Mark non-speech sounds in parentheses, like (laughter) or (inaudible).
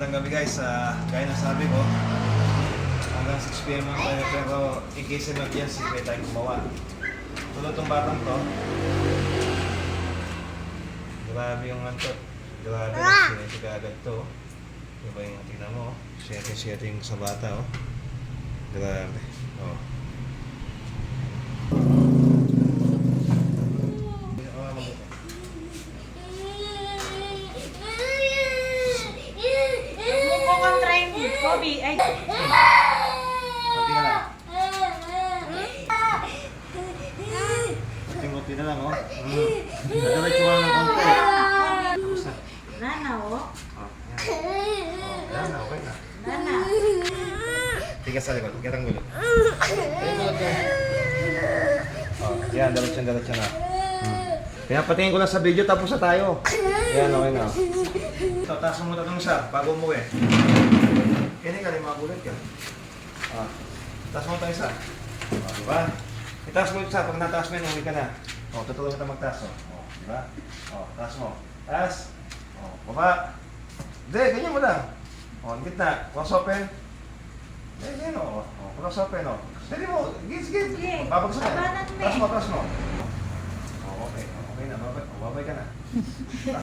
magandang gabi guys. Ah, gaya ng sabi ko, hanggang 6pm lang tayo pero in case emergency, pwede tayong gumawa. Tulad tong batang to. Grabe yung antot. Grabe na sinisi ka agad to. Diba yung tingnan mo? Setting-setting sa bata oh. Grabe. Oh. Ah, mabuti. Huwag mo kontrahin, Kobe. Ay, Konti na lang. Konti na lang oh. Mm. Dadiretso ka lang ng konti. Tapos na. Nana, oh. Oh, yan. Oh, na, okay na. Nana. Tigas sa likod, kitang gulo. Oh, yan, diretso diretso na. Hmm. Pinapatingin ko lang sa video tapos na tayo. Yan, okay na. Ito, taas mo muna itong isa bago umuwi. Kaya ka, lima gulit ka. Ah, taas mo itong isa. Oh, diba? Itaas mo isa, pag nataas mo yun, uwi ka na. Oh, tutulungan kita magtaas. Oh, oh diba? Oh, taas mo. Taas. Oh, baba. Hindi, ganyan mo lang. Oh, ang gitna. Cross open. Eh, yan o. Oh, cross open o. Sige mo. Sige. Sige. Babagsak mo Taas eh. mo, taas mo. Oh, okay. Okay na. Babay, babay ka na. (laughs)